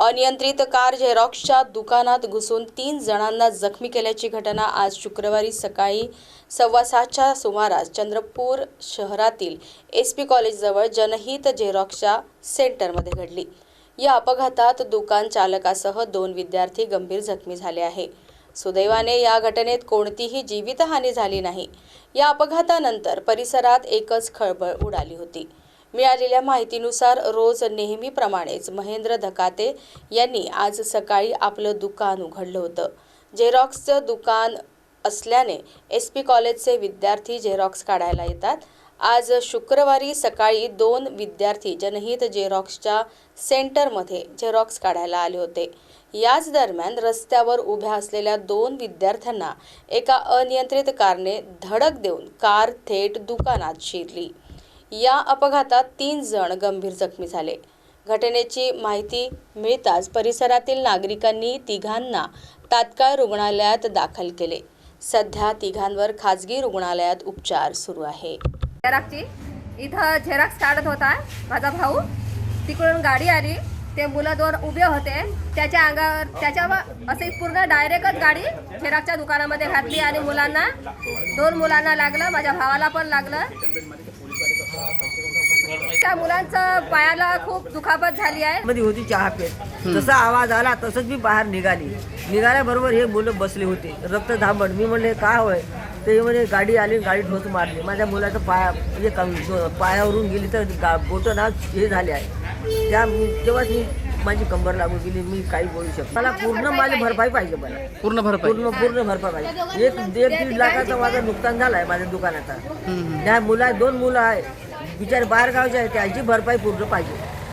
अनियंत्रित कार झेरॉक्सच्या दुकानात घुसून तीन जणांना जखमी केल्याची घटना आज शुक्रवारी सकाळी सव्वा सातच्या सुमारास चंद्रपूर शहरातील एस पी कॉलेजजवळ जनहित झेरॉक्सच्या सेंटरमध्ये घडली. या अपघातात दुकान चालकासह दोन विद्यार्थी गंभीर जखमी झाले आहे. सुदैवाने या घटनेत कोणतीही जीवितहानी झाली नाही. या अपघातानंतर परिसरात एकच खळबळ उडाली होती. मिळालेल्या माहितीनुसार रोज नेहमीप्रमाणेच महेंद्र धकाते यांनी आज सकाळी आपलं दुकान उघडलं होतं. झेरॉक्सचं दुकान असल्याने एस पी कॉलेजचे विद्यार्थी झेरॉक्स काढायला येतात. आज शुक्रवारी सकाळी दोन विद्यार्थी जनहित झेरॉक्सच्या सेंटरमध्ये झेरॉक्स काढायला आले होते. याच दरम्यान रस्त्यावर उभ्या असलेल्या दोन विद्यार्थ्यांना एका अनियंत्रित कारने धडक देऊन कार थेट दुकानात शिरली. या अपघातात तीन जण गंभीर जखमी झाले. घटनेची माहिती मिळताच परिसरातील नागरिकांनी तिघांना तात्काळ रुग्णालयात दाखल केले. सध्या तिघांवर खाजगी रुग्णालयात उपचार सुरू आहे. झेरॉक्सची. इथं झेरॉक्स काढत होता माझा भाऊ. तिकडून गाडी आली. ते मुलं दोन उभे होते. त्याच्या अंगावर त्याच्यावर असे पूर्ण डायरेक्टच गाडी झेरॉक्सच्या दुकानामध्ये घातली आणि मुलांना दोन मुलांना लागलं. माझ्या भावाला पण लागलं. त्या मुलांचं पायाला खूप दुखापत झाली आहे. मध्ये होती चहा पेत. जसा आवाज आला तसंच मी बाहेर निघाली. निघाल्याबरोबर हे मुलं बसले होते. रक्त धांबड मी म्हणले का होय? ते म्हणे गाडी आली गाडी ठोस मारली. माझ्या मुलाचं पाया म्हणजे कम- पायावरून गेली तर गा- बोटं ना हे झाले आहे. त्या तेव्हाच मी माझी कंबर लागून गेली मी काही बोलू शकतो मला पूर्ण माझी भरपाई पाहिजे मला. पूर्ण भरपाई. पूर्ण पूर्ण भरपाई पाहिजे. एक एक दीड लाखाचं माझं नुकसान झालं आहे माझ्या दुकानाचा. त्या मुला दोन मुलं आहे बिचारे बाहेर गावचे आहे त्याची भरपाई पूर्ण पाहिजे.